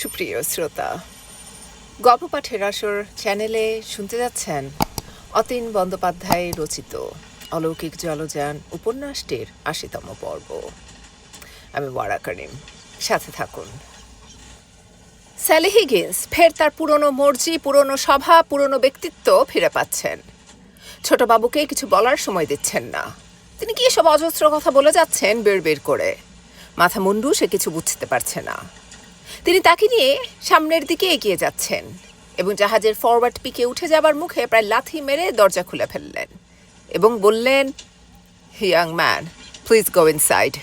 সুপ্রিয় শ্রোতা গল্প পাঠের আসর চ্যানেলে শুনতে যাচ্ছেন অতীন বন্দ্যোপাধ্যায় রচিত অলৌকিক জলযান উপন্যাসটির আশিতম পর্ব। আমি ওয়ারা করিম, সাথে থাকুন। স্যালি হিগিন্স ফের তার পুরনো মর্জি, পুরনো সভা পুরনো ব্যক্তিত্ব ফিরে পাচ্ছেন। ছোটবাবুকে কিছু বলার সময় দিচ্ছেন না। তিনি কি এসব অজস্র কথা বলে যাচ্ছেন বের বের করে? মাথা মুন্ডু সে কিছু বুঝতে পারছে না। তিনি তাকে নিয়ে সামনের দিকে এগিয়ে যাচ্ছেন এবং জাহাজের ফরওয়ার্ড পিকে উঠে যাবার মুখে প্রায় লাথি মেরে দরজা খুলে ফেললেন এবং বললেন young man please go inside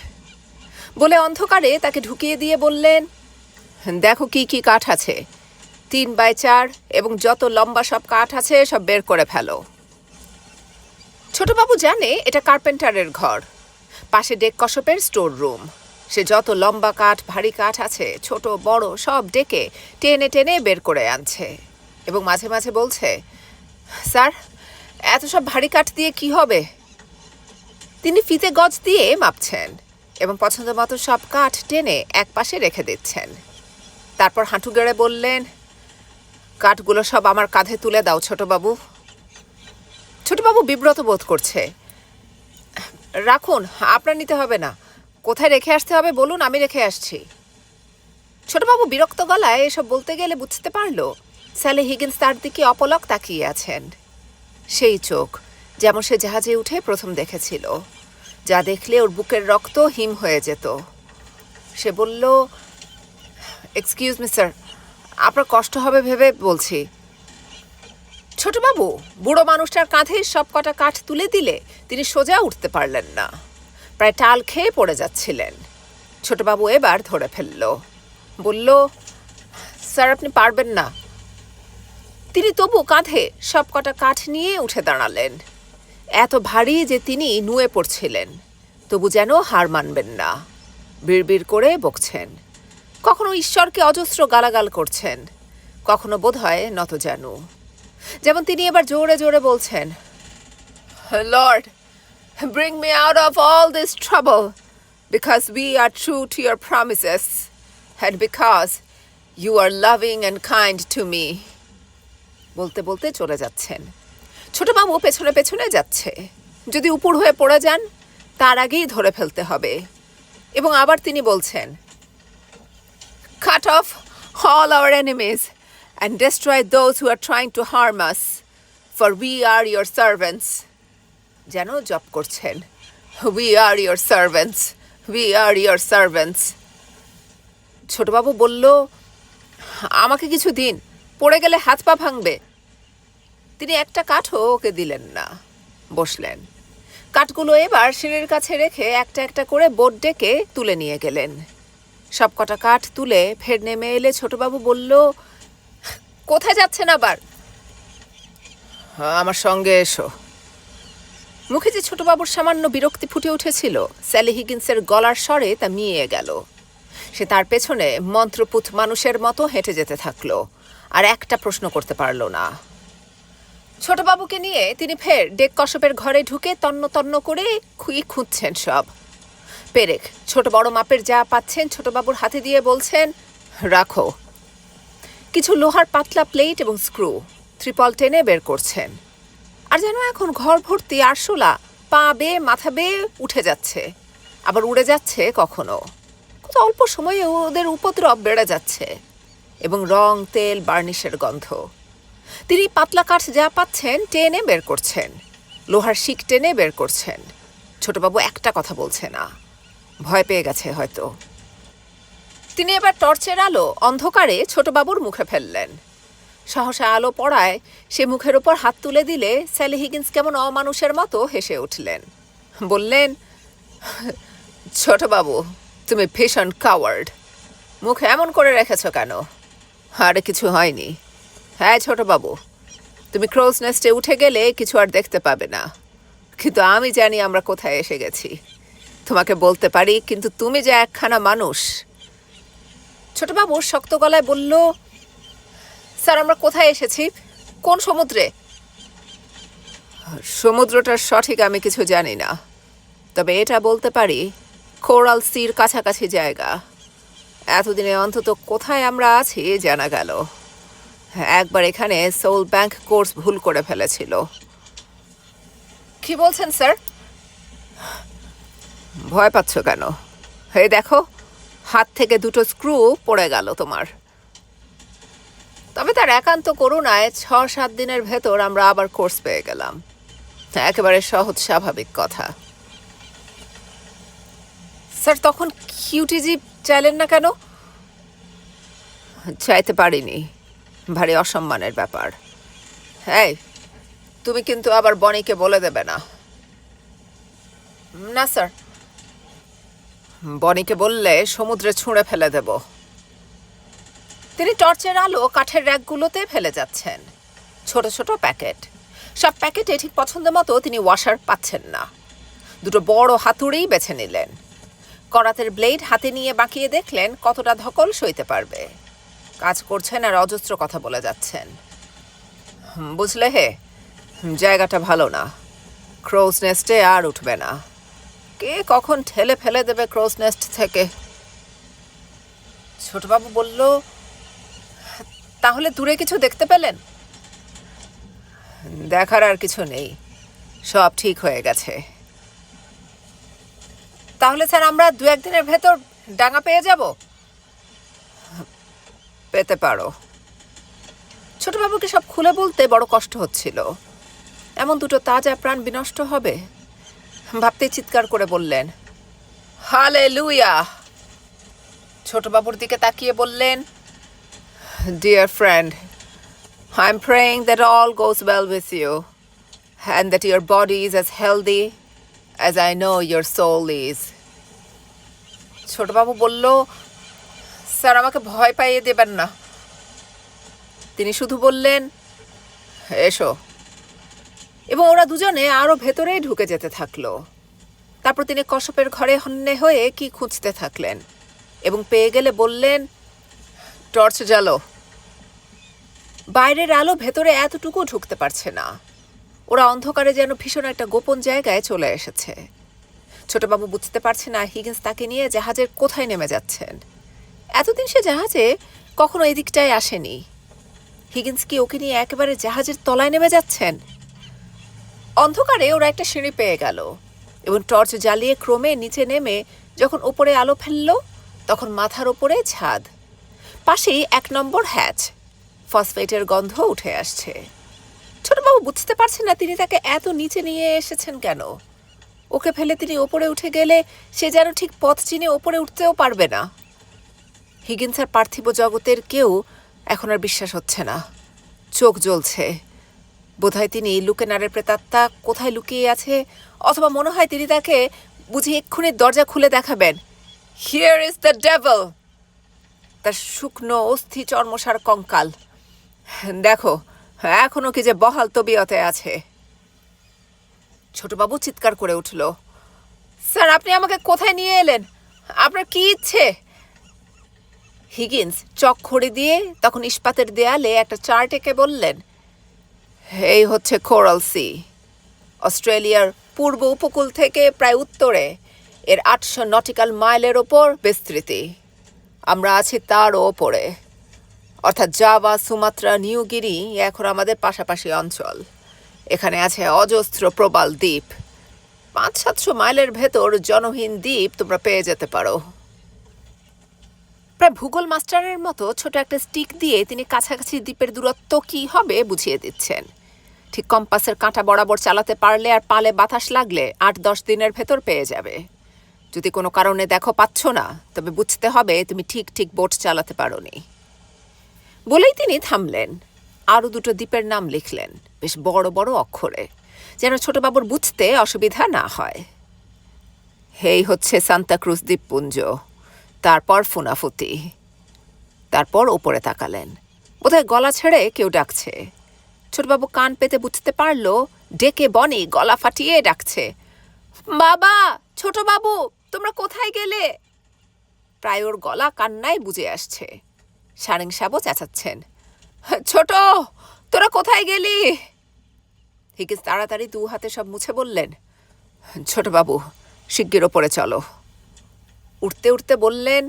বলে অন্ধকারে তাকে ঢুকিয়ে দিয়ে বললেন, দেখো কি কি কাঠ আছে। তিন বাই চার এবং যত লম্বা সব কাঠ আছে, সব বের করে ফেলো। ছোটবাবু জানে এটা কার্পেন্টারের ঘর। পাশে ডেক কসপের স্টোর রুম সে যত লম্বা কাঠ, ভারী কাঠ আছে, ছোট, বড়, সব ডেকে টেনে টেনে বের করে আনছে এবং মাঝে মাঝে বলছে, স্যার, এত সব ভারী কাঠ দিয়ে কি হবে? তিনি ফিতে গজ দিয়ে মাপছেন এবং পছন্দ মতো সব কাঠ টেনে এক পাশে রেখে দিচ্ছেন। তারপর হাঁটু গেড়ে বললেন, কাঠগুলো সব আমার কাঁধে তুলে দাও, ছোটবাবু। ছোটবাবু বিব্রত বোধ করছে, রাখুন, আপনার নিতে হবে না। কোথায় রেখে আসতে হবে বলুন, আমি রেখে আসছি। ছোটবাবু বিরক্ত গলায় এসব বলতে গেলে বুঝতে পারল, স্যালে হিগিন্স তার দিকে অপলক তাকিয়ে আছেন। সেই চোখ, যেমন সে জাহাজে উঠে প্রথম দেখেছিল। যা দেখলে ওর বুকের রক্ত হিম হয়ে যেত। সে বলল এক্সকিউজ মি স্যার আপনার কষ্ট হবে ভেবে বলছি। ছোটবাবু, বুড়ো মানুষটার কাঁধে সব কটা কাঠ তুলে দিলে তিনি সোজা উঠতে পারলেন না। প্রায় টাল খেয়ে পড়ে যাচ্ছিলেন। ছোটবাবু এবার ধরে ফেলল। বলল, স্যার, আপনি পারবেন না। তিনি তবু কাঁধে সব কটা কাঠ নিয়ে উঠে দাঁড়ালেন। এত ভারী যে তিনি নুয়ে পড়ছিলেন, তবু যেন হার মানবেন না। বিড়বিড় করে বকছেন। কখনো ঈশ্বরকে অজস্র গালাগাল করছেন, কখনো বোধ হয় নত জানু। যেমন তিনি এবার জোরে জোরে বলছেন lord bring me out of all this trouble because we are true to your promises and because you are loving and kind to me বলতে বলতে চলে যাচ্ছেন ছোটবাবু পেছনে পেছনে যাচ্ছে যদি উপর হয়ে পড়ে যান তার আগেই ধরে ফেলতে হবে এবং আবার তিনি বলছেন cut off all our enemies and destroy those who are trying to harm us, for we are your servants. যেন জপ করছেন। We are your servants we are your servants ছোটবাবু বলল, আমাকে কিছু দিন, পড়ে গেলে হাত পা ভাঙবে। তিনি একটা কাঠও ওকে দিলেন না, বসলেন। কাঠগুলো এবার সিঁড়ির কাছে রেখে একটা একটা করে বোট ডেকে তুলে নিয়ে গেলেন। সব কটা কাঠ তুলে ফের নেমে এলে ছোটবাবু বলল, কোথায় যাচ্ছেন আবার? আমার সঙ্গে এসো। মুখে যে ছোটবাবুর সামান্য বিরক্তি ফুটে উঠেছিল, স্যালি হিগিন্সের গলার স্বরে তা মিয়ে গেল। সে তার পেছনে মন্ত্রপুত মানুষের মতো হেঁটে যেতে থাকল, আর একটা প্রশ্ন করতে পারল না। ছোটবাবুকে নিয়ে তিনি ফের ডেক কসপের ঘরে ঢুকে তন্ন তন্ন করে খুঁই খুঁজছেন সব। পেরেক, ছোট বড় মাপের যা পাচ্ছেন ছোটবাবুর হাতে দিয়ে বলছেন, রাখো। কিছু লোহার পাতলা প্লেট এবং স্ক্রু ত্রিপল টেনে বের করছেন। আর যেন এখন ঘর ভর্তি আরশোলা পা বেয়ে মাথা বেয়ে উঠে যাচ্ছে। আবার উড়ে যাচ্ছে কখনো। কত অল্প সময়ে ওদের উপদ্রব বেড়ে যাচ্ছে। এবং রং, তেল, বার্নিশের গন্ধ। তিনি পাতলা কাঠ যা পাচ্ছেন টেনে বের করছেন। লোহার শিক টেনে বের করছেন। ছোটবাবু একটা কথা বলছে না। ভয় পেয়ে গেছে হয়তো। তিনি এবার টর্চের আলো অন্ধকারে ছোটবাবুর মুখে ফেললেন। সহসা আলো পড়ায়, সে মুখের ওপর হাত তুলে দিলে স্যালি হিগিন্স কেমন অমানুষের মতো হেসে উঠলেন। বললেন, ছোটবাবু, তুমি ভীষণ কাওয়ার্ড। মুখ এমন করে রেখেছ কেন? আরে কিছু হয়নি। হ্যাঁ ছোটবাবু, তুমি ক্রোজ নেস্টে উঠে গেলে কিছু আর দেখতে পাবে না। কিন্তু আমি জানি আমরা কোথায় এসে গেছি। তোমাকে বলতে পারি, কিন্তু তুমি যে একখানা মানুষ। ছোটবাবু শক্ত গলায় বলল স্যার, আমরা কোথায় এসেছি? কোন সমুদ্রে? সমুদ্রটার সঠিক আমি কিছু জানি না। তবে এটা বলতে পারি, কোরাল সির কাছাকাছি জায়গা। এতদিনে অন্তত কোথায় আমরা আছি জানা গেল। একবার এখানে সোল ব্যাংক কোর্স ভুল করে ফেলেছিল। কি বলছেন, স্যার? ভয় পাচ্ছ কেন? হে দেখো, হাত থেকে দুটো স্ক্রু পড়ে গেল তোমার। তবে তার একান্ত করুণায় ছ সাত দিনের ভেতর আমরা আবার কোর্স পেয়ে গেলাম। একেবারে সহজ স্বাভাবিক কথা। স্যার, তখন কিউটিজি চাইলেন না কেন? চাইতে পারিনি। ভারী অসম্মানের ব্যাপার। হ্যাঁ তুমি কিন্তু আবার বনিকে বলে দেবে না। না, স্যার। বনিকে বললে সমুদ্রে ছুঁড়ে ফেলে দেব। তিনি টর্চের আলো কাঠের র্যাকগুলোতে ফেলে যাচ্ছেন। ছোট ছোট প্যাকেট। সব প্যাকেটে ঠিক পছন্দ মতো তিনি ওয়াশার পাচ্ছেন না। দুটো বড় হাতুড়েই বেছে নিলেন। করাতের ব্লেড হাতে নিয়ে বাঁকিয়ে দেখলেন কতটা ধকল সইতে পারবে। কাজ করছেন আর অজস্র কথা বলে যাচ্ছেন। বুঝলে হে? জায়গাটা ভালো না। ক্রোজ নেস্টে আর উঠবে না। কে কখন ঠেলে ফেলে দেবে ক্রোজ নেস্ট থেকে? ছোটবাবু বলল তাহলে দূরে কিছু দেখতে পেলেন? দেখার আর কিছু নেই। সব ঠিক হয়ে গেছে। তাহলে স্যার, আমরা দু একদিনের ভেতর ডাঙা পেয়ে যাব? পেতে পারো। ছোটবাবুকে সব খুলে বলতে বড় কষ্ট হচ্ছিল। এমন দুটো তাজা প্রাণ বিনষ্ট হবে? ভাবতে চিৎকার করে বললেন হালে লুইয়া ছোটবাবুর দিকে তাকিয়ে বললেন friend I am praying that all goes well with you and that your body is as healthy as I know your soul is. ছোটবাবু বলল, স্যার, আমাকে ভয় পাইয়ে দেবেন না। তিনি শুধু বললেন, এসো। এবং ওরা দুজনে আরও ভেতরেই ঢুকে যেতে থাকল। তারপর তিনি কশ্যপের ঘরে হন্যে হয়ে কি খুঁজতে থাকলেন এবং পেয়ে গেলে বললেন, টর্চ জ্বালো। বাইরের আলো ভেতরে এতটুকু ঢুকতে পারছে না। ওরা অন্ধকারে যেন ভীষণ একটা গোপন জায়গায় চলে এসেছে। ছোটবাবু বুঝতে পারছে না হিগিন্স তাকে নিয়ে জাহাজের কোথায় নেমে যাচ্ছেন। এতদিন সে জাহাজে কখনো এই দিকটায় আসেনি। হিগিন্স কি ওকে নিয়ে একেবারে জাহাজের তলায় নেমে যাচ্ছেন? অন্ধকারে ওরা একটা সিঁড়ি পেয়ে গেল এবং টর্চ জ্বালিয়ে ক্রমে নিচে নেমে যখন ওপরে আলো ফেলল, তখন মাথার ওপরে ছাদ। পাশেই এক নম্বর হ্যাচ। ফসফেটের গন্ধ উঠে আসছে। ছোটবাবু বুঝতে পারছেন না তিনি তাকে এত নিচে নিয়ে এসেছেন কেন? ওকে ফেলে তিনি ওপরে উঠে গেলে সে যেন ঠিক পথ চিনে ওপরে উঠতেও পারবে না। হিগিন্সার পার্থিব জগতের কেউ এখন আর বিশ্বাস হচ্ছে না। চোখ জ্বলছে। বোধহয় তিনি লুকেনারের প্রেতাত্মা কোথায় লুকিয়ে আছে, অথবা মনে হয় তিনি তাকে বুঝি এক্ষুনি দরজা খুলে দেখাবেন। হিয়ার ইজ দ্য ডেভেল তার শুকনো অস্থি চর্মসার কঙ্কাল। দেখো, এখনও কি যে বহাল তবিয়তে আছে। ছোটবাবু চিৎকার করে উঠল, স্যার, আপনি আমাকে কোথায় নিয়ে এলেন? আপনার কি ইচ্ছে? হিগিন্স চক খড়ি দিয়ে তখন ইস্পাতের দেয়ালে একটা চার্ট এঁকে বললেন, এই হচ্ছে কোরাল সি, অস্ট্রেলিয়ার পূর্ব উপকূল থেকে প্রায় উত্তরে। এর আটশো নটিক্যাল মাইলের ওপর বিস্তৃতি। আমরা আছি তারও ওপরে। অর্থাৎ জাভা, সুমাত্রা, নিউগিরি এখন আমাদের পাশাপাশি অঞ্চল। এখানে আছে অজস্র প্রবাল দ্বীপ। পাঁচ সাতশো মাইলের ভেতর জনহীন দ্বীপ তোমরা পেয়ে যেতে পারো। প্রায় ভূগোল মাস্টারের মতো ছোট একটা স্টিক দিয়ে তিনি কাছাকাছি দ্বীপের দূরত্ব কি হবে বুঝিয়ে দিচ্ছেন। ঠিক কম্পাসের কাঁটা বরাবর চালাতে পারলে আর পালে বাতাস লাগলে আট দশ দিনের ভেতর পেয়ে যাবে। যদি কোনো কারণে দেখো পাচ্ছ না, তবে বুঝতে হবে তুমি ঠিক ঠিক বোট চালাতে পারোনি। বলেই তিনি থামলেন। আরও দুটো দ্বীপের নাম লিখলেন, বেশ বড় বড় অক্ষরে, যেন ছোটবাবুর বুঝতে অসুবিধা না হয়। হেই হচ্ছে সান্তাক্রুজ দ্বীপপুঞ্জ, তারপর ফুনাফুতি। তারপর ওপরে তাকালেন। বোধহয় গলা ছেড়ে কেউ ডাকছে। ছোটবাবু কান পেতে বুঝতে পারল, ডেকে বনি গলা ফাটিয়ে ডাকছে, বাবা, ছোটবাবু, তোমরা কোথায় গেলে? প্রায় ওর গলা কান্নায় বুঝে আসছে। সারেং সাবও চেঁচাচ্ছেন। ছোট, তোরা কোথায় গেলি? হিগিস তাড়াতাড়ি দু হাতে সব মুছে বললেন ছোটবাবু শিগগির ওপরে চলো। উঠতে উঠতে বললেন,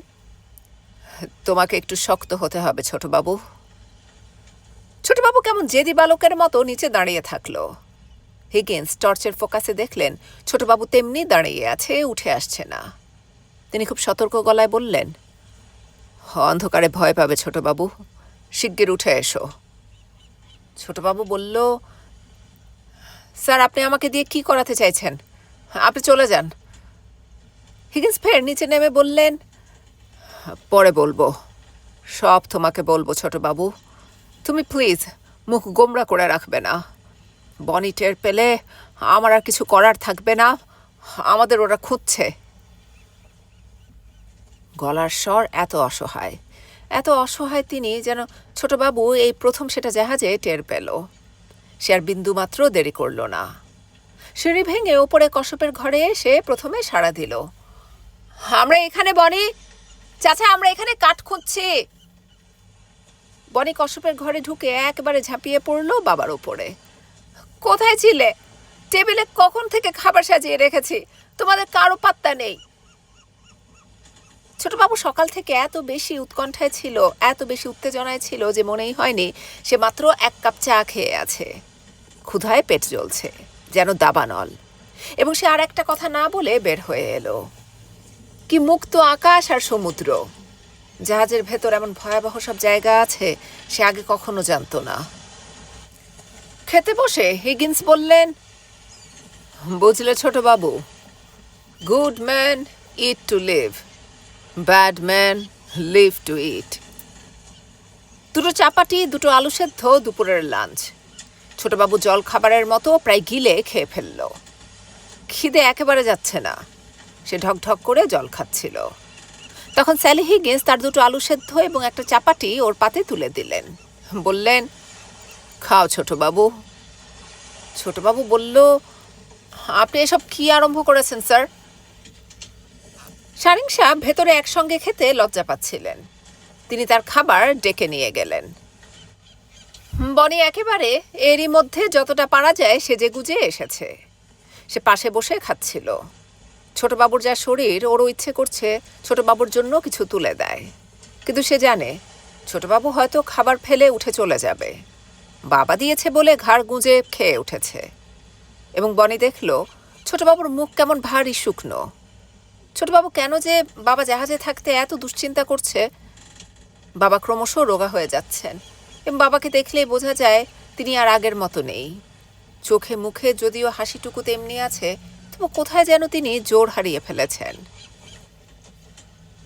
তোমাকে একটু শক্ত হতে হবে ছোটবাবু ছোটবাবু কেমন জেদি বালকের মতো নিচে দাঁড়িয়ে থাকল। হিগিন্স টর্চের ফোকাসে দেখলেন ছোটবাবু তেমনি দাঁড়িয়ে আছে, উঠে আসছে না। তিনি খুব সতর্ক গলায় বললেন অন্ধকারে ভয় পাবে ছোটবাবু। শিগগির উঠে এসো। ছোটবাবু বলল, স্যার, আপনি আমাকে দিয়ে কি করাতে চাইছেন? আপনি চলে যান। হিগিন্স ফের নিচে নেমে বললেন, পরে বলব। সব তোমাকে বলব ছোটবাবু। তুমি প্লিজ মুখ গোমরা করে রাখবে না। বনি টের পেলে আমার আর কিছু করার থাকবে না। আমাদের ওরা খুঁজছে। গলার স্বর এত অসহায়। এত অসহায় তিনি যেন ছোটবাবু এই প্রথম সেটা জাহাজে টের পেল। সে আর বিন্দুমাত্র দেরি করল না। সিঁড়ি ভেঙে ওপরে কশ্যপের ঘরে এসে প্রথমে সাড়া দিল। আমরা এখানে, বনি। চাচা, আমরা এখানে কাঠ খুঁজছি। বনি কশ্যপের ঘরে ঢুকে একবারে ঝাঁপিয়ে পড়ল বাবার উপরে। কোথায় ছিলে? টেবিলে কখন থেকে খাবার সাজিয়ে রেখেছি? তোমাদের কারও পাত্তা নেই। ছোটবাবু সকাল থেকে এত বেশি উৎকণ্ঠায় ছিল, এত বেশি উত্তেজনায় ছিল যে মনেই হয়নি সে মাত্র এক কাপ চা খেয়ে আছে। ক্ষুধায় পেট জ্বলছে, যেন দাবানল। এবং সে আর একটা কথা না বলে বের হয়ে এলো। কি মুক্ত আকাশ আর সমুদ্র। জাহাজের ভেতর এমন ভয়াবহ সব জায়গা আছে, সে আগে কখনো জানতো না। খেতে বসে হিগিন্স বললেন, বুঝলে ছোট বাবু good man, eat to live. Bad man live to eat দুটো চাপাটি, দুটো আলু সেদ্ধ, দুপুরের লাঞ্চ ছোটবাবু জল খাবারের মতো প্রায় গিলে খেয়ে ফেলল। খিদে একেবারে যাচ্ছে না। সে ঢকঢক করে জল খাচ্ছিল। তখন স্যালি হিগিন্স তার দুটো আলু সেদ্ধ এবং একটা চাপাটি ওর পাতে তুলে দিলেন। বললেন, খাও ছোটবাবু। ছোটবাবু বলল, আপনি এসব কি আরম্ভ করেছেন, স্যার? সারিং ভেতরে একসঙ্গে খেতে লজ্জা পাচ্ছিলেন। তিনি তার খাবার ডেকে নিয়ে গেলেন। বনি একেবারে এরই মধ্যে যতটা পারা যায় সেজে গুজে এসেছে। সে পাশে বসে খাচ্ছিল। ছোটবাবুর যা শরীর, ওরও ইচ্ছে করছে ছোটবাবুর জন্য কিছু তুলে দেয়। কিন্তু সে জানে, ছোটবাবু হয়তো খাবার ফেলে উঠে চলে যাবে। বাবা দিয়েছে বলে ঘাড় গুঁজে খেয়ে উঠেছে। এবং বনি দেখল, ছোটবাবুর মুখ কেমন ভারী শুকনো। ছোটবাবু, কেন যে বাবা জাহাজে থাকতে এত দুশ্চিন্তা করছে? বাবা ক্রমশ রোগা হয়ে যাচ্ছেন। এবং বাবাকে দেখলেই বোঝা যায় তিনি আর আগের মতো নেই। চোখে মুখে যদিও হাসিটুকু তেমনি আছে, তবু কোথায় যেন তিনি জোর হারিয়ে ফেলেছেন।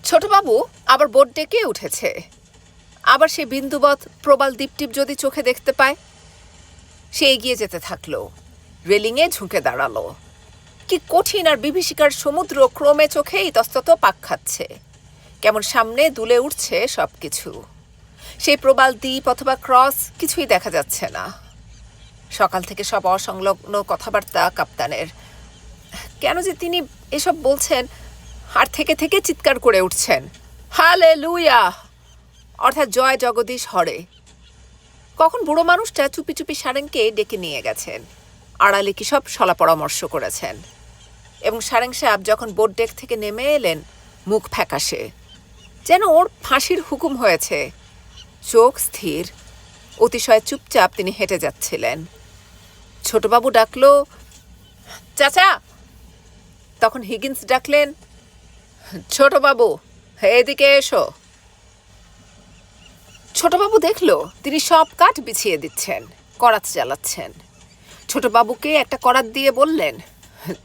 ছোটবাবু, আবার বোট ডেকে উঠেছে। আবার সে বিন্দুবৎ প্রবাল দীপটিপ যদি চোখে দেখতে পায়, সে এগিয়ে যেতে থাকল। রেলিংয়ে ঝুঁকে দাঁড়াল। কি কঠিন আর বিভীষিকার সমুদ্র ক্রমে চোখে ইতস্তত পাক খাচ্ছে। কেমন সামনে দুলে উঠছে সব কিছু সেই প্রবাল দ্বীপ অথবা ক্রস কিছুই দেখা যাচ্ছে না। সকাল থেকে সব অসংলগ্ন কথাবার্তা কাপ্তানের। কেন যে তিনি এসব বলছেন, আর থেকে থেকে চিৎকার করে উঠছেন। হালে লুইয়া অর্থাৎ জয় জগদীশ হরে। কখন বুড়ো মানুষটা চুপি চুপি সারেংকে ডেকে নিয়ে গেছেন। আড়ালে কি সব সলা পরামর্শ করেছেন। এবং সারেং সাহেব যখন বোট ডেক থেকে নেমে এলেন, মুখ ফ্যাকাশে। যেন ওর ফাঁসির হুকুম হয়েছে। চোখ স্থির। অতিশয় চুপচাপ তিনি হেঁটে যাচ্ছিলেন। ছোটবাবু ডাকলো, চাচা! তখন হিগিন্স ডাকলেন, ছোটবাবু, এদিকে এসো। ছোটবাবু দেখল, তিনি সব কাঠ বিছিয়ে দিচ্ছেন, করাত চালাচ্ছেন ছোটবাবুকে একটা করাত দিয়ে বললেন,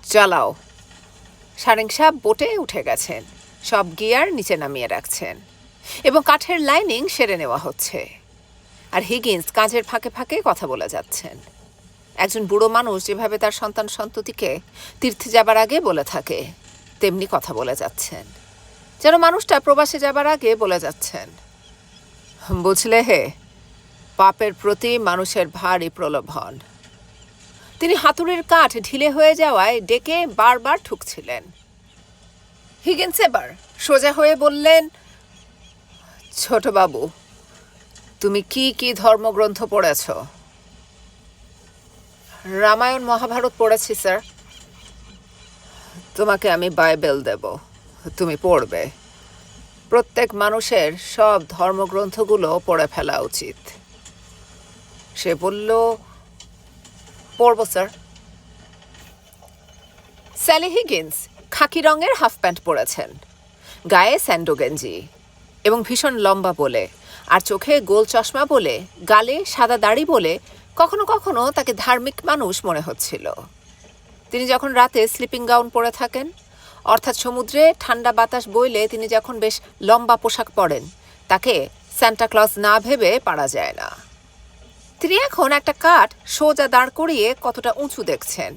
চালাও। সারেং সাহেব বোটে উঠে গেছেন। সব গিয়ার নিচে নামিয়ে রাখছেন। এবং কাঠের লাইনিং সেরে নেওয়া হচ্ছে। আর হিগিন্স কাঁধের ফাঁকে ফাঁকে কথা বলে যাচ্ছেন। একজন বুড়ো মানুষ যেভাবে তার সন্তান সন্ততিকে তীর্থে যাবার আগে বলে থাকে, তেমনি কথা বলে যাচ্ছেন। যেন মানুষটা প্রবাসে যাবার আগে বলে যাচ্ছেন। বুঝলে হে, পাপের প্রতি মানুষের ভারী প্রলোভন। তিনি হাতুড়ির কাঠ ঢিলে হয়ে যাওয়ায় ডেকে বারবার ঠুকছিলেন। হিগেন্স এবার সোজা হয়ে বললেন ছোট বাবু তুমি কি কি ধর্মগ্রন্থ পড়েছ? রামায়ণ মহাভারত পড়েছি, স্যার। তোমাকে আমি বাইবেল দেব, তুমি পড়বে। প্রত্যেক মানুষের সব ধর্মগ্রন্থগুলো পড়ে ফেলা উচিত। সে বলল পড়ব স্যার। স্যালি হিগিন্স খাকি রঙের হাফ প্যান্ট পরেছেন। গায়ে স্যান্ডো গেঞ্জি এবং ভীষণ লম্বা বলে, আর চোখে গোল চশমা বলে, গালে সাদা দাড়ি বলে কখনো কখনো তাকে ধার্মিক মানুষ মনে হচ্ছিল। তিনি যখন রাতে স্লিপিং গাউন পরে থাকেন, অর্থাৎ সমুদ্রে ঠান্ডা বাতাস বইলে তিনি যখন বেশ লম্বা পোশাক পরেন, তাকে স্যান্টা ক্লজ না ভেবে পারা যায় না। তিনি এখন একটা কাঠ সোজা দাঁড় করিয়ে কতটা উঁচু দেখছেন।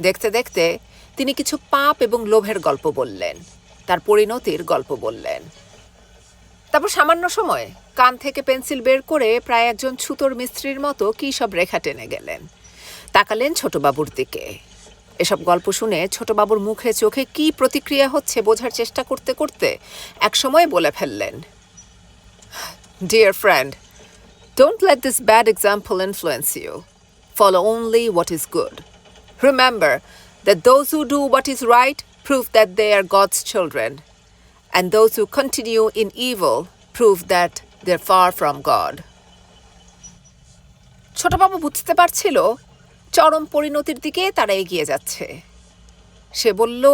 দেখতে দেখতে তিনি কিছু পাপ এবং লোভের গল্প বললেন, তার পরিণতির গল্প বললেন। তারপর সামান্য সময় কান থেকে পেন্সিল বের করে প্রায় একজন ছুতোর মিস্ত্রির মতো কী সব রেখা টেনে গেলেন। তাকালেন ছোটবাবুর দিকে। এসব গল্প শুনে ছোটবাবুর মুখে চোখে কি প্রতিক্রিয়া হচ্ছে বোঝার চেষ্টা করতে করতে একসময় বলে ফেললেন dear friend Don't let this bad example influence you. Follow only what is good. Remember that those who do what is right prove that they are God's children, and those who continue in evil prove that they're far from God. ছোটবাবু বুঝতে পারছিল চরম পরিণতির দিকে তারা এগিয়ে যাচ্ছে সে বলল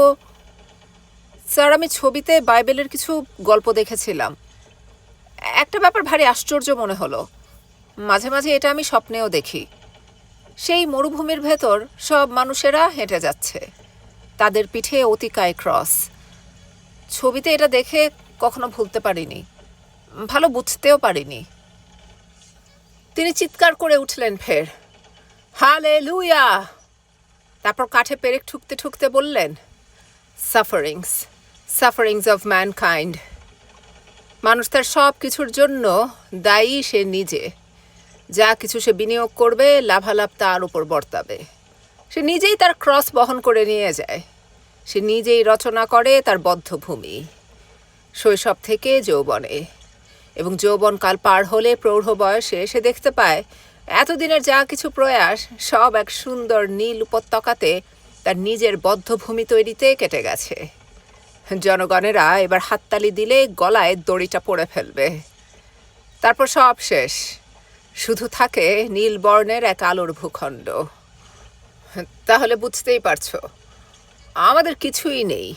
স্যার আমি ছবিতে বাইবেলের কিছু গল্প দেখেছিলাম একটা ব্যাপার ভারী আশ্চর্য মনে হলো মাঝে মাঝে এটা আমি স্বপ্নেও দেখি। সেই মরুভূমির ভেতর সব মানুষেরা হেঁটে যাচ্ছে। তাদের পিঠে অতিকায় ক্রস। ছবিতে এটা দেখে কখনো ভুলতে পারিনি। ভালো বুঝতেও পারিনি। তিনি চিৎকার করে উঠলেন ফের। হালে লুইয়া তারপর কাঠে পেরেক ঠুকতে ঠুকতে বললেন সাফারিংস সাফারিংস অফ ম্যানকাইন্ড মানুষ তার সব কিছুর জন্য দায়ী সে নিজে। যা কিছু সে বিনিয়োগ করবে, লাভালাভ তার উপর বর্তাবে। সে নিজেই তার ক্রস বহন করে নিয়ে যায়। সে নিজেই রচনা করে তার বদ্ধভূমি। শৈশব থেকে যৌবনে এবং যৌবনকাল পার হলে প্রৌঢ় বয়সে সে দেখতে পায়, এতদিনের যা কিছু প্রয়াস, সব এক সুন্দর নীল উপত্যকাতে তার নিজের বদ্ধভূমি তৈরিতে কেটে গেছে। জনগণেরা এবার হাততালি দিলে গলায় দড়িটা পড়ে ফেলবে। তারপর সব শেষ। শুধু থাকে নীল বর্ণের এক আলোর ভূখণ্ড। তাহলে বুঝতেই পারছ, আমাদের কিছুই নেই।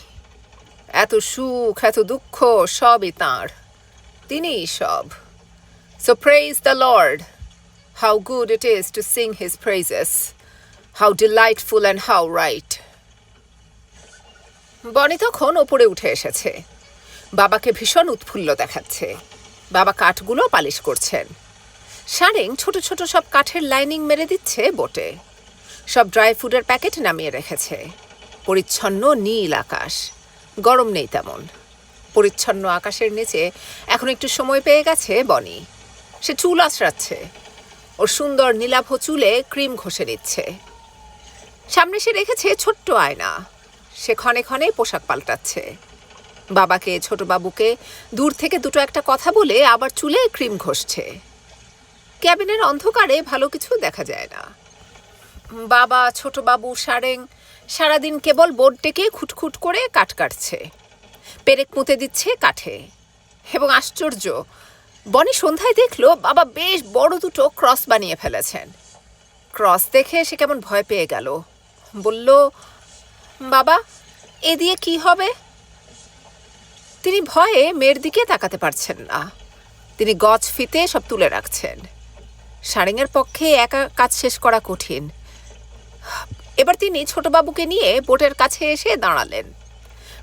এত সুখ, এত দুঃখ, সবই তাঁর। তিনিই সব। So praise the lord how good it is to sing his praises how delightful and how right Bonny তখন ওপরে উঠে এসেছে। বাবাকে ভীষণ উৎফুল্ল দেখাচ্ছে। বাবা কাঠগুলো পালিশ করছেন। সারেং ছোট ছোট সব কাঠের লাইনিং মেরে দিচ্ছে বোটে। সব ড্রাই ফ্রুটের প্যাকেট নামিয়ে রেখেছে। পরিচ্ছন্ন নীল আকাশ। গরম নেই তেমন। পরিচ্ছন্ন আকাশের নিচে এখন একটু সময় পেয়ে গেছে বনি। সে চুল আছড়াচ্ছে। ওর সুন্দর নীলাভ চুলে ক্রিম ঘষে নিচ্ছে। সামনে সে রেখেছে ছোট্ট আয়না। সে ক্ষণে ক্ষণে পোশাক পাল্টাচ্ছে। বাবাকে, ছোট বাবুকে দূর থেকে দুটো একটা কথা বলে আবার চুলে ক্রিম ঘষছে। ক্যাবিনের অন্ধকারে ভালো কিছু দেখা যায় না। বাবা, ছোট বাবু, সারেং সারাদিন কেবল বোর্ড ডেকে খুটখুট করে কাঠ কাটছে। পেরেক পুঁতে দিচ্ছে কাঠে। এবং আশ্চর্য, বনি সন্ধ্যায় দেখল বাবা বেশ বড় দুটো ক্রস বানিয়ে ফেলেছেন। ক্রস দেখে সে কেমন ভয় পেয়ে গেল। বলল, বাবা, এ দিয়ে কি হবে? তিনি ভয়ে মেয়ের দিকে তাকাতে পারছেন না। তিনি গছ ফিতে সব তুলে রাখছেন। সারেঙের পক্ষে একা কাজ শেষ করা কঠিন। এবার তিনি ছোটবাবুকে নিয়ে বোটের কাছে এসে দাঁড়ালেন।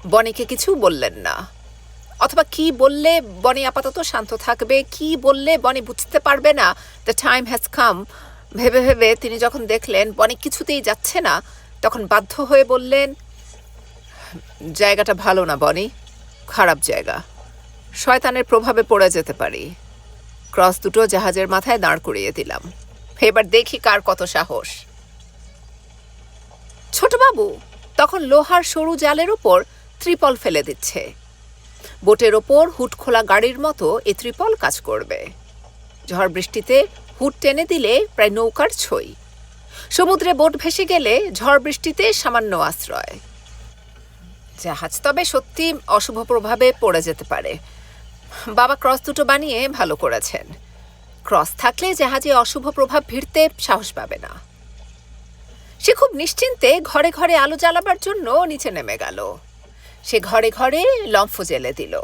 বনিকে কিছু বললেন না। অথবা কি বললে বনি আপাতত শান্ত থাকবে, কি বললে বনি বুঝতে পারবে না দ্য টাইম হ্যাজ কাম ভেবে ভেবে তিনি যখন দেখলেন বনি কিছুতেই যাচ্ছে না, তখন বাধ্য হয়ে বললেন, জায়গাটা ভালো না বনি, খারাপ জায়গা। শয়তানের প্রভাবে পড়ে যেতে পারি। ক্রস দুটো জাহাজের মাথায় দাঁড় করিয়ে দিলাম। এবার দেখি কার কত সাহস। ছোটবাবু, তখন লোহার সরু জালের ওপর ত্রিপল ফেলে দিচ্ছে। বোটের ওপর হুট খোলা গাড়ির মতো এ ত্রিপল কাজ করবে। ঝড় বৃষ্টিতে হুট টেনে দিলে প্রায় নৌকার ছই। সমুদ্রে বোট ভেসে গেলে ঝড় বৃষ্টিতে সামান্য আশ্রয়। জাহাজ তবে সত্যি অশুভ প্রভাবে পড়ে যেতে পারে। বাবা ক্রস দুটো বানিয়ে ভালো করেছেন। ক্রস থাকলে জাহাজে অশুভ প্রভাব ভিড়তে সাহস পাবে না। সে খুব নিশ্চিন্তে ঘরে ঘরে আলো জ্বালাবার জন্য নিচে নেমে গেল। সে ঘরে ঘরে লম্ফ জেলে দিল।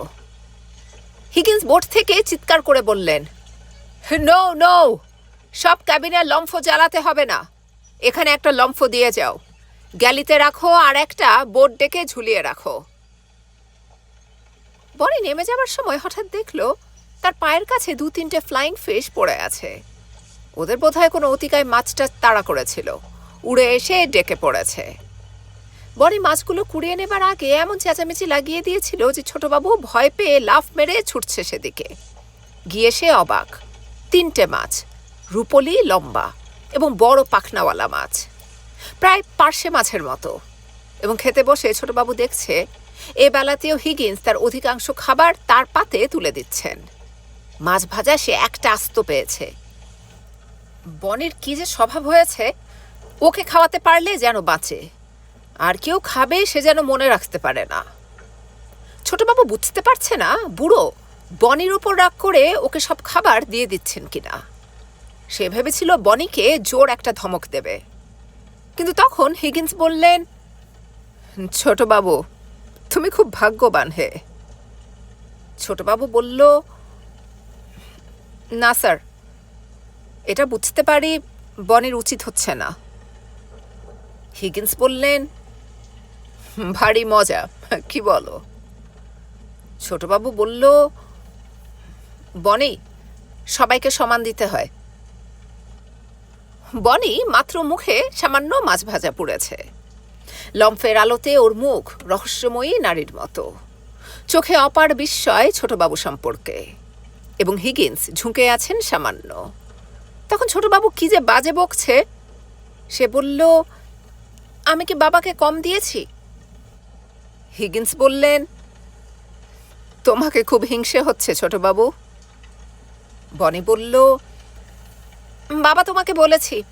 হিগিন্স বোট থেকে চিৎকার করে বললেন, নো নো! সব ক্যাবিনে লম্ফ জ্বালাতে হবে না। এখানে একটা লম্ফ দিয়ে যাও। গ্যালিতে রাখো আর একটা বোট ডেকে ঝুলিয়ে রাখো। বনি নেমে যাবার সময় হঠাৎ দেখল তার পায়ের কাছে দু তিনটে ফ্লাইং ফিশ পড়ে আছে। ওদের বোধহয় কোনো অতিকায় মাছটা তাড়া করেছিল। উড়ে এসে ডেকে পড়েছে। বনি মাছগুলো কুড়িয়ে নেবার আগে এমন চেঁচামেচি লাগিয়ে দিয়েছিল যে ছোটবাবু ভয় পেয়ে লাফ মেরে ছুটছে সেদিকে। গিয়ে সে অবাক। তিনটে মাছ, রুপলি লম্বা এবং বড় পাখনাওয়ালা মাছ। প্রায় পার্শে মাছের মতো। এবং খেতে বসে ছোটবাবু দেখছে এ বেলাতেও হিগিন্স তার অধিকাংশ খাবার তার পাতে তুলে দিচ্ছেন। মাছ ভাজা সে একটা আস্ত পেয়েছে। বনের কি যে স্বভাব হয়েছে, ওকে খাওয়াতে পারলে যেন বাঁচে, আর কেউ খাবে সে যেন মনে রাখতে পারে না। ছোটবাবু বুঝতে পারছে না, বুড়ো, বনির উপর রাগ করে ওকে সব খাবার দিয়ে দিচ্ছেন কিনা। সে ভেবেছিল বনিকে জোর একটা ধমক দেবে। কিন্তু তখন হিগিন্স বললেন, ছোটবাবু তুমি খুব ভাগ্যবান হে। ছোটবাবু বলল, না, স্যার, এটা বুঝতে পারি বনের উচিত হচ্ছে না। হিগিন্স বললেন, ভারী মজা, কি বলো? ছোটবাবু বলল বনি সবাইকে সমান দিতে হয়। বনি মাত্র মুখে সামান্য মাছ ভাজা পুড়েছে। লম্ফের আলোতে ওর মুখ রহস্যময়ী নারীর মতো। চোখে অপার বিস্ময় ছোটবাবু সম্পর্কে এবং হিগিন্স ঝুঁকে আছেন সামান্য। তখন ছোটবাবু কি যে বাজে বকছে, সে বলল, আমি কি বাবাকে কম দিয়েছি? হিগিন্স বললেন, তোমাকে খুব হিংসে হচ্ছে ছোটবাবু। বনি বলল, বাবা তোমাকে বলেছি,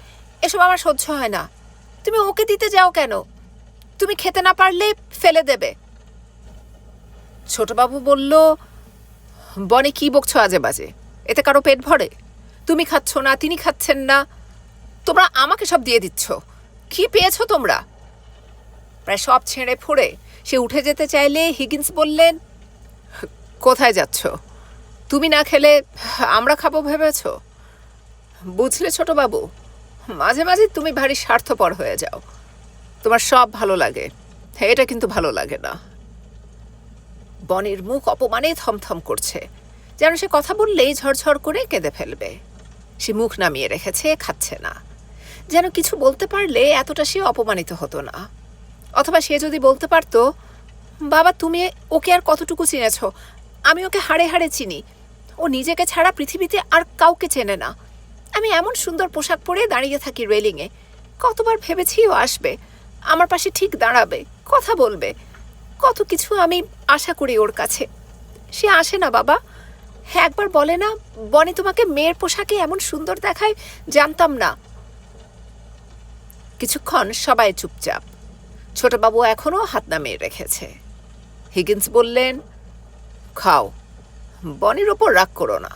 এসব আমার সহ্য হয় না। তুমি ওকে দিতে যাও কেন? তুমি খেতে না পারলে ফেলে দেবে। ছোটবাবু বলল, বনে কি বকছো আজে বাজে এতে কারও পেট ভরে? তুমি খাচ্ছ না, তিনি খাচ্ছেন না। তোমরা আমাকে সব দিয়ে দিচ্ছ। কি পেয়েছ তোমরা? প্রায় সব ছেড়ে ফুড়ে সে উঠে যেতে চাইলে হিগিন্স বললেন, কোথায় যাচ্ছ? তুমি না খেলে আমরা খাব ভেবেছ? বুঝলে ছোটবাবু, মাঝে মাঝে তুমি ভারী স্বার্থপর হয়ে যাও। তোমার সব ভালো লাগে। হ্যাঁ এটা কিন্তু ভালো লাগে না। বনের মুখ অপমানে থমথম করছে। যেন সে কথা বললেই ঝরঝর করে কেঁদে ফেলবে। সে মুখ নামিয়ে রেখেছে, খাচ্ছে না। যেন কিছু বলতে পারলে এতটা সে অপমানিত হতো না। অথবা সে যদি বলতে পারতো, বাবা, তুমি ওকে আর কতটুকু চিনেছ? আমি ওকে হাড়ে হাড়ে চিনি। ও নিজেকে ছাড়া পৃথিবীতে আর কাউকে চেনে না। আমি এমন সুন্দর পোশাক পরে দাঁড়িয়ে থাকি রেলিংয়ে। কতবার ভেবেছি ও আসবে। আমার পাশে ঠিক দাঁড়াবে, কথা বলবে। কত কিছু আমি আশা করি ওর কাছে। সে আসে না, বাবা। হ্যাঁ একবার বলে না, বনে তোমাকে মেয়ের পোশাকে এমন সুন্দর দেখায়, জানতাম না। কিছুক্ষণ সবাই চুপচাপ। ছোটবাবু এখনও হাত নামিয়ে রেখেছে। হিগিন্স বললেন, খাও। বনির ওপর রাগ করো না।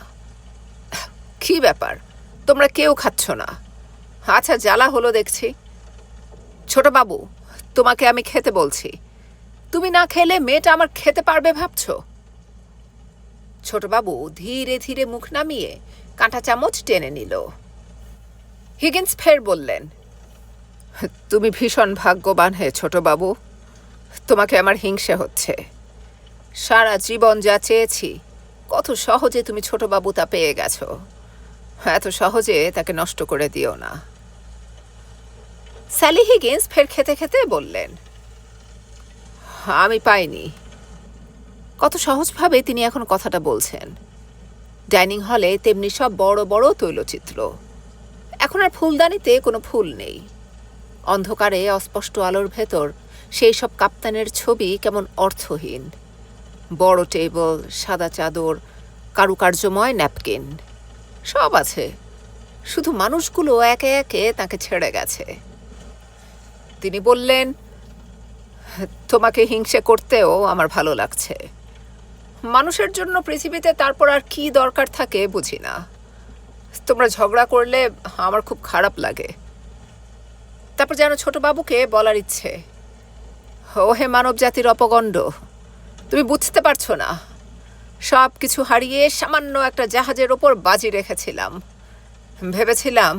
কি ব্যাপার? তোমরা কেউ খাচ্ছ না। আচ্ছা জ্বালা হলো দেখছি। ছোটবাবু তোমাকে আমি খেতে বলছি। তুমি না খেলে মেয়েটা আমার খেতে পারবে ভাবছ? ছোটবাবু ধীরে ধীরে মুখ নামিয়ে কাঁটা চামচ টেনে নিল। হিগিন্স ফের বললেন, তুমি ভীষণ ভাগ্যবান হে ছোটবাবু তোমাকে আমার হিংসে হচ্ছে। সারা জীবন যা চেয়েছি, কত সহজে তুমি ছোটবাবু তা পেয়ে গেছো। এত সহজে তাকে নষ্ট করে দিও না। স্যালি হিগিন্স ফের খেতে খেতে বললেন, আমি পাইনি। কত সহজভাবে তিনি এখন কথাটা বলছেন। ডাইনিং হলে তেমনি সব বড় বড় তৈলচিত্র। এখন আর ফুলদানিতে কোনো ফুল নেই। অন্ধকারে অস্পষ্ট আলোর ভেতর সেই সব কাপ্তানের ছবি কেমন অর্থহীন। বড় টেবল, সাদা চাদর, কারুকার্যময় ন্যাপকিন, সব আছে। শুধু মানুষগুলো একে একে তাকে ছেড়ে গেছে। তিনি বললেন, তোমাকে হিংসে করতেও আমার ভালো লাগছে। মানুষের জন্য পৃথিবীতে তারপর আর কি দরকার থাকে বুঝি না। তোমরা ঝগড়া করলে আমার খুব খারাপ লাগে। তারপর যেন ছোট বাবুকে বলার ইচ্ছে, ও হে মানব জাতির অপগণ্ড, তুমি বুঝতে পারছ না। সব কিছু হারিয়ে সামান্য একটা জাহাজের ওপর বাজি রেখেছিলাম। ভেবেছিলাম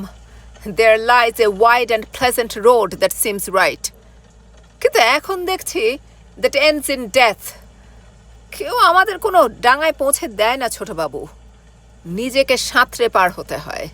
দেয়ার lies a wide and pleasant road that seems right. কিন্তু এখন দেখছি দ্যাট এন্ডস ইন ডেথ কেউ আমাদের কোনো ডাঙায় পৌঁছে দেয় না, ছোটবাবু। নিজেকে সাঁতরে পার হতে হয়।